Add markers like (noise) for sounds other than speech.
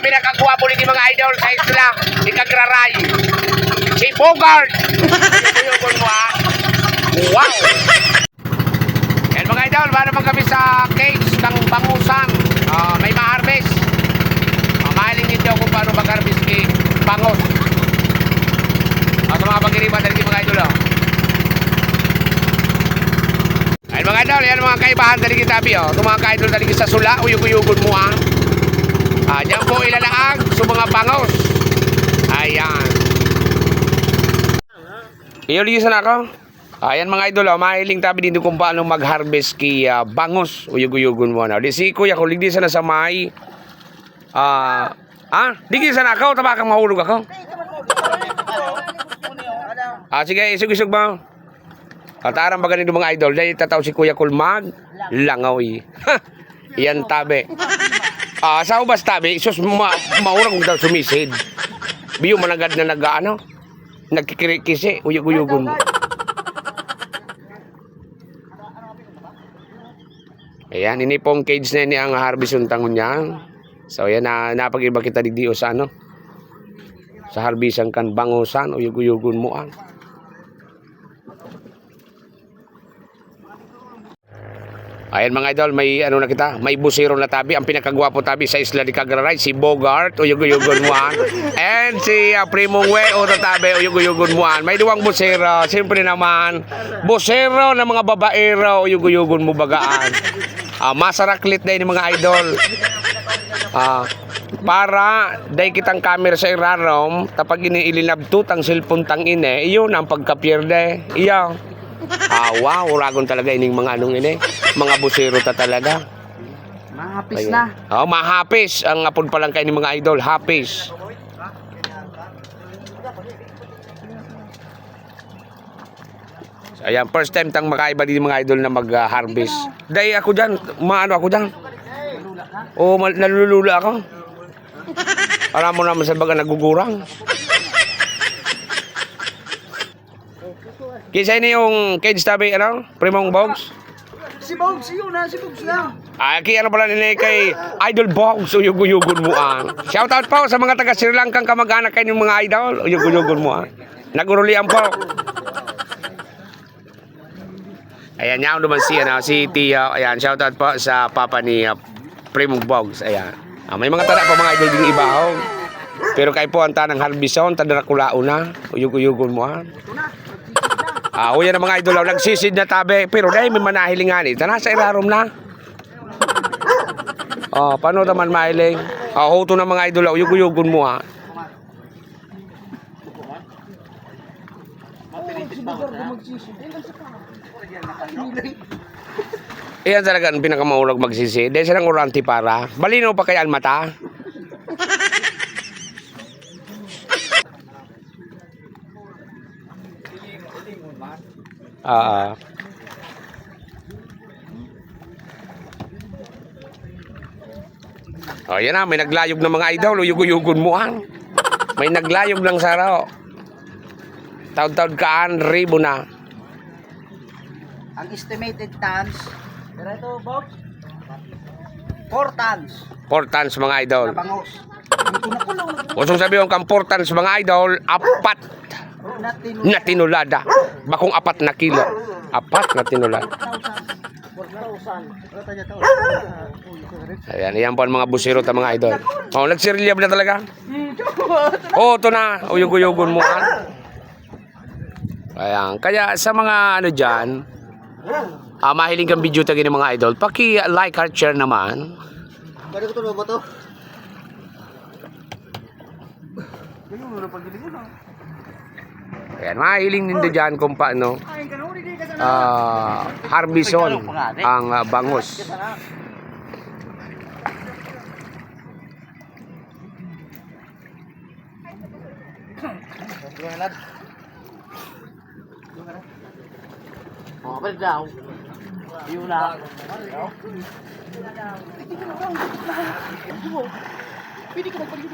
pinakagwapo ni mga idol sa isla. Ikagraray. Si Bogart. Yung mo ah. Wow. Yan mga idol, para naman kami sa cage ng bangusan. Ah, may ma-harvest. Uh, mahaling ninyo kung paano mag-harvest kay bangos. Uh, sa mga pag-iriba, mga idol. Oh. Ayun mga idol, yan mga kaibahan kita tabi. Oh. Itong mga ka-idol dali sa sula, uyug-uyugon mo ah. Ah, diyan po ilalaag sa mga bangos. Ayan. Iyolisan ako. Ayan mga idol, oh, mahiling tabi dito kung paano mag-harvest kay ah, bangos. Uyug-uyugon mo na. Di si kuya ko, ligdi sana sa may... Ah, ah, digdi sana ako, tabakang mahulog ako. Ah, sige, isug-isug ba? At arang baga nito mga idol, dahil tataw si Kuya Kulmag, langawi. (laughs) Ha! Yan tabi. Ah, sa ubas tabi, sus ma maurang daw sumisid. Biyo managad na nag ano, nagkikirikisi, uyug-uyugon mo. Ayan, ini pong cage na ni ang harvest yung tangon niya. So, ayan, na, napag-iba kita o sa ano. Sa harbisan kan bangusan, uyug-uyugon mo ang. Ayan mga idol, may ano na kita, may busiro na tabi. Ang pinakagwapo tabi sa Isla de Cagraray, si Bogart, uyug-uyugon muan. And si uh, Primong We, uto tabi, uyug-uyugon muan. May duwang busiro, siyempre naman, busiro ng mga babaero, uyug-uyugon mo bagaan. Ah, masaraklit na yung mga idol. Ah, para day kitang camera sa irarom, tapag iniilinabtut ang cellphone tang ine, iyon ang pagkapierde. Iyo. Wow, uragon talaga ining mga anong ini. Mga busero ta talaga. Mahapis Ayun. na. Oh, mahapis ang apod pa lang kay ni mga idol, hapis. So, ayan, first time tang makaiba din mga idol na mag-harvest. Dahil ako dyan, maano ako dyan. O, mal- nalulula ako. Para mo naman sa baga nagugurang. Kisa ini yung cage tabi, ano? Primong box. Si Bogs, yun na, si Bogs na. Ay, kaya ano pala nila kay Idol Bogs, uyug-uyugon mo ang. Shoutout po sa mga taga Sri Lanka kamag-anak kayo mga idol, uyug-uyugon mo ang. Nagurulian po. Ayan, yan naman si, ano, si Tia. Ayan, shoutout po sa papa ni uh, Primong Bogs. Ayan. Ah, may mga tanda po mga idol din ibahaw. Pero kay po ang tanang harbison, kulao na. Uyug-uyugon mo ang. Ah, uyan ang mga idol, oh, nagsisid na tabi. Pero dahil may manahilingan eh. Tana sa ilarom na. Oh, paano naman mahiling? Ah, huto ng mga idol, oh, yug-yugon mo ha. Iyan talaga ang pinakamaulog magsisi. Dahil silang uranti para. Balino pa kaya ang mata? Ah. Oh, yan na, may naglayog ng mga idol, uyug-uyugon mo ang. May naglayog ng saro. Taod-taod kaan, ribo na. Ang estimated tons, pero ito, Bogs, 4 tons 4 tons mga idol. na bangos. Usong sabi yung kang 4 tons mga idol, apat na tinulada. Bakong apat na kilo. Apat na tinulada. 4,000. Ayan, iyan po ang mga busiro ta mga idol. Oh, nagsirilyab na talaga. Oh, ito na. Uyug-uyugon mo. ah. Ayan. Kaya sa mga ano dyan, ah, mahiling kang video tagi ng mga idol, paki-like, heart, share naman. Pwede ko tulong mo to? Ayan, mahiling nindo dyan kung paano ah, harbison ang ah, bangus. Oh, pwede daw. Yun na. Pwede ka magpalit.